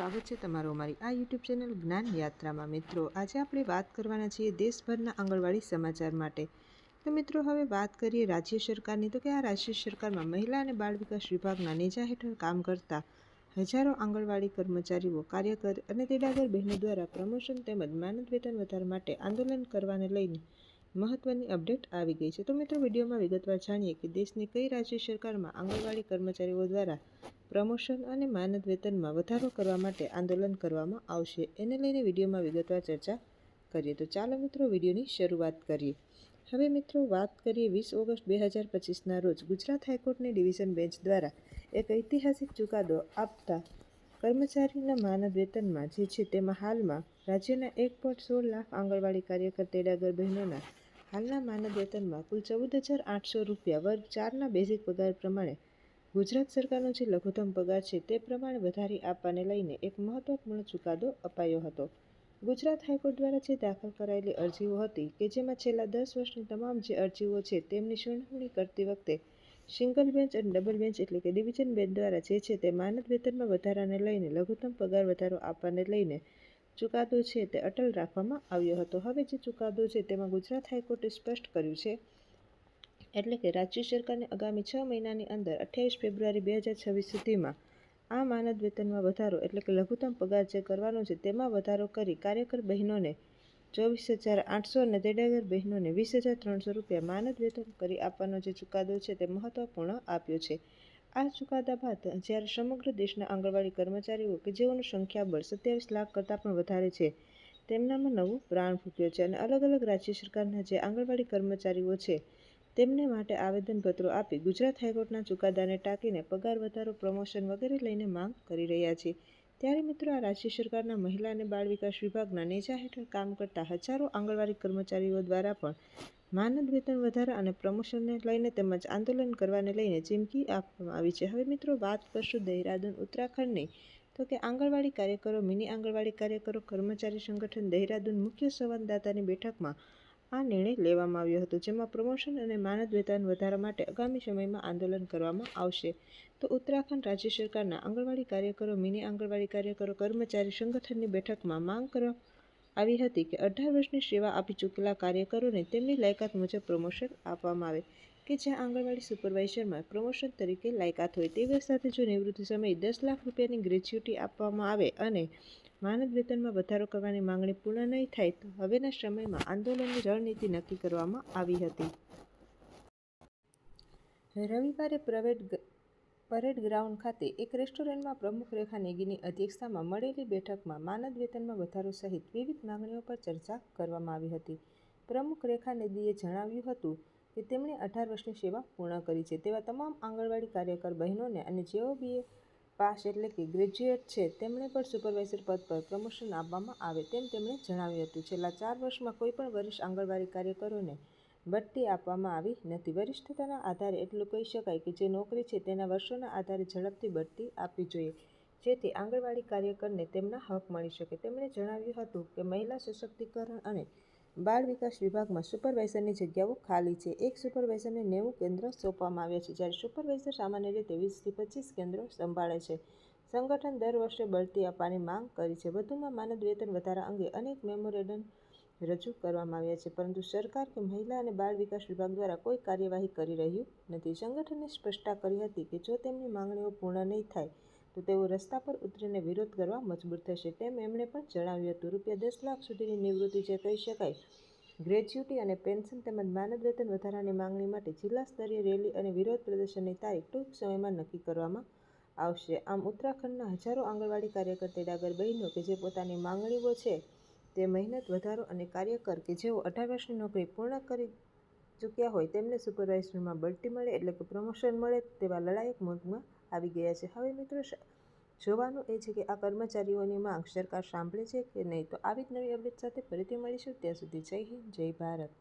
સ્વાગત છે તમારું અમારી આ યુટ્યુબ ચેનલ જ્ઞાન યાત્રામાં. મિત્રો, આજે આપણે વાત કરવાના છીએ દેશભરના આંગણવાડી સમાચાર માટે. તો મિત્રો, હવે વાત કરીએ રાજ્ય સરકારની. તો કે આ રાજ્ય સરકારમાં મહિલા અને બાળ વિકાસ વિભાગના નેજા હેઠળ કામ કરતા હજારો આંગણવાડી કર્મચારીઓ, કાર્યકર અને તેડાગર બહેનો દ્વારા પ્રમોશન તેમજ માનદ વેતન વધારા માટે આંદોલન કરવાને લઈને મહત્વની અપડેટ આવી ગઈ છે. તો મિત્રો, વિડીયોમાં વિગતવાર જાણીએ કે દેશની કઈ રાજ્ય સરકારમાં આંગણવાડી કર્મચારીઓ દ્વારા પ્રમોશન અને માનદ વેતનમાં વધારો કરવા માટે આંદોલન કરવામાં આવશે. એને લઈને વિડીયોમાં વિગતવાર ચર્ચા કરીએ. તો ચાલો મિત્રો, વિડીયોની શરૂઆત કરીએ. હવે મિત્રો, વાત કરીએ વીસ ઓગસ્ટ બે હજાર પચીસના રોજ ગુજરાત હાઈકોર્ટની ડિવિઝન બેન્ચ દ્વારા એક ઐતિહાસિક ચુકાદો આપતા કર્મચારીના માનદ વેતનમાં જે છે તેમાં હાલમાં રાજ્યના એક પોઈન્ટ સોળ લાખ આંગણવાડી કાર્યકર, તેડાગર બહેનોના હાલના માનદ વેતનમાં કુલ ચૌદ હજાર આઠસો રૂપિયા વર્ગ ચારના બેઝિક પગાર પ્રમાણે ગુજરાત સરકારનો જે લઘુત્તમ પગાર છે તે પ્રમાણે વધારી આપવાને લઈને એક મહત્વપૂર્ણ ચુકાદો અપાયો હતો. ગુજરાત હાઈકોર્ટ દ્વારા જે દાખલ કરાયેલી અરજીઓ હતી કે જેમાં છેલ્લા દસ વર્ષની તમામ જે અરજીઓ છે તેમની સુનાવણી કરતી વખતે સિંગલ બેન્ચ અને ડબલ બેન્ચ એટલે કે ડિવિઝન બેન્ચ દ્વારા જે છે તે માનદ વેતનમાં વધારાને લઈને લઘુત્તમ પગાર વધારો આપવાને લઈને ચુકાદો છે તે અટલ રાખવામાં આવ્યો હતો. હવે જે ચુકાદો છે તેમાં ગુજરાત હાઈકોર્ટે સ્પષ્ટ કર્યું છે, એટલે કે રાજ્ય સરકારને આગામી છ મહિનાની અંદર અઠ્યાવીસ ફેબ્રુઆરી બે હજાર છવ્વીસ સુધીમાં આ માનદ વેતનમાં વધારો, એટલે કે લઘુત્તમ પગાર જે કરવાનો છે તેમાં વધારો કરી કાર્યકર બહેનોને ચોવીસ હજાર આઠસો અને તેડાગર બહેનોને વીસ હજાર ત્રણસો રૂપિયા માનદ વેતન કરી આપવાનો જે ચુકાદો છે તે મહત્વપૂર્ણ આપ્યો છે. આ ચુકાદા બાદ જ્યારે સમગ્ર દેશના આંગણવાડી કર્મચારીઓ કે જેઓનું સંખ્યાબળ સત્યાવીસ લાખ કરતાં પણ વધારે છે, તેમનામાં નવું પ્રાણ ફૂક્યો છે અને અલગ અલગ રાજ્ય સરકારના જે આંગણવાડી કર્મચારીઓ છે, તેમને માટે આવેદનપત્રો આપી ગુજરાત હાઈકોર્ટના ચુકાદાને ટાંકીને પગાર વધારો, પ્રમોશન વગેરે લઈને માંગ કરી રહ્યા છે. ત્યારે મિત્રો આ રાજ્ય સરકારના મહિલા અને બાળ વિકાસ વિભાગના નેજા હેઠળ કામ કરતા હજારો આંગણવાડી કર્મચારીઓ દ્વારા પણ માનદ વેતન વધારા અને પ્રમોશનને લઈને તેમજ આંદોલન કરવાને લઈને ચીમકી આપવામાં આવી છે. હવે મિત્રો વાત કરશું દહેરાદૂન ઉત્તરાખંડની. તો કે આંગણવાડી કાર્યકરો, મિની આંગણવાડી કાર્યકરો, કર્મચારી સંગઠન દહેરાદૂન મુખ્ય સંવાદદાતાની બેઠકમાં આ નિર્ણય લેવામાં આવ્યો હતો, જેમાં પ્રમોશન અને માનદ વેતન વધારા માટે આગામી સમયમાં આંદોલન કરવામાં આવશે. તો ઉત્તરાખંડ રાજ્ય સરકારના આંગણવાડી કાર્યકરો, મિની આંગણવાડી કાર્યકરો, કર્મચારી સંગઠનની બેઠકમાં માંગ કરવા આવી હતી કે અઢાર વર્ષની સેવા આપી ચૂકેલા કાર્યકરોને તેમની લાયકાત મુજબ પ્રમોશન આપવામાં આવે કે જ્યાં આંગણવાડી સુપરવાઇઝરમાં પ્રમોશન તરીકે લાયકાત હોય તેવી સાથે જો નિવૃત્તિ સમયે દસ લાખ રૂપિયાની ગ્રેચ્યુટી આપવામાં આવે અને માનદ વેતનમાં વધારો કરવાની માંગણી પૂર્ણ નહીં થાય તો હવેના સમયમાં આંદોલનની રણનીતિ નક્કી કરવામાં આવી હતી. રવિવારે પ્રવેટ પરેડ ગ્રાઉન્ડ ખાતે એક રેસ્ટોરન્ટમાં પ્રમુખ રેખા નેગીની અધ્યક્ષતામાં મળેલી બેઠકમાં માનદ વેતનમાં વધારો સહિત વિવિધ માંગણીઓ પર ચર્ચા કરવામાં આવી હતી. પ્રમુખ રેખા નેગીએ જણાવ્યું હતું કે, તેમણે અઢાર વર્ષની સેવા પૂર્ણ કરી છે. તેવા તમામ આંગણવાડી કાર્યકર બહેનોને અને જેઓ બીએ પાસ એટલે કે ગ્રેજ્યુએટ છે, તેમણે પણ સુપરવાઇઝર પદ પર પ્રમોશન આપવામાં આવે તેમ તેમણે જણાવ્યું હતું. છેલ્લા ચાર વર્ષમાં કોઈપણ વરિષ્ઠ આંગણવાડી કાર્યકરોને બઢતી આપવામાં આવી નથી. વરિષ્ઠતાના આધારે એટલું કહી શકાય કે જે નોકરી છે તેના વર્ષોના આધારે ઝડપથી બઢતી આપવી જોઈએ. જેથી આંગણવાડી કાર્યકરને તેમના હક મળી શકે. તેમણે જણાવ્યું હતું કે મહિલા સશક્તિકરણ અને બાળ વિકાસ વિભાગમાં સુપરવાઇઝરની જગ્યાઓ ખાલી છે. એક સુપરવાઇઝરને નેવું કેન્દ્ર સોંપવામાં આવ્યા છે, જ્યારે સુપરવાઇઝર સામાન્ય રીતે વીસથી પચીસ કેન્દ્રો સંભાળે છે. સંગઠન દર વર્ષે બઢતી આપવાની માંગ કરી છે. વધુમાં માનદ વેતન વધારા અંગે અનેક મેમોરેન્ડમ રજૂ કરવામાં આવ્યા છે. પરંતુ સરકાર કે મહિલા અને બાળ વિકાસ વિભાગ દ્વારા કોઈ કાર્યવાહી કરી રહ્યું નથી. સંગઠને સ્પષ્ટતા કરી હતી કે જો તેમની માંગણીઓ પૂર્ણ નહીં થાય, તો તેઓ રસ્તા પર ઉતરીને વિરોધ કરવા મજબૂર થશે. તેમ એમણે પણ જણાવ્યું હતું. રૂપિયા દસ લાખ સુધીની નિવૃત્તિ જે કહી શકાય. ગ્રેચ્યુટી અને પેન્શન તેમજ માનદ વેતન વધારાની માંગણી માટે જિલ્લા સ્તરીય રેલી અને વિરોધ પ્રદર્શનની તારીખ ટૂંક સમયમાં નક્કી કરવામાં આવશે. આમ ઉત્તરાખંડના હજારો આંગણવાડી કાર્યકર તેડાગર બહેનો કે જે પોતાની માંગણીઓ છે તે મહેનત વધારો અને કાર્યકર કે જેઓ અઢાર વર્ષની નોકરી પૂર્ણ કરી ચૂક્યા હોય તેમને સુપરવાઇઝરમાં બઢતી મળે એટલે કે પ્રમોશન મળે તેવા લડાયક મૂડમાં આવી ગયા છે. હવે મિત્રો જોવાનું એ છે કે આ કર્મચારીઓની માંગ સરકાર સાંભળે છે કે નહીં? તો આવી જ નવી અપડેટ સાથે ફરીથી મળીશું. ત્યાં સુધી જય હિન્દ, જય ભારત.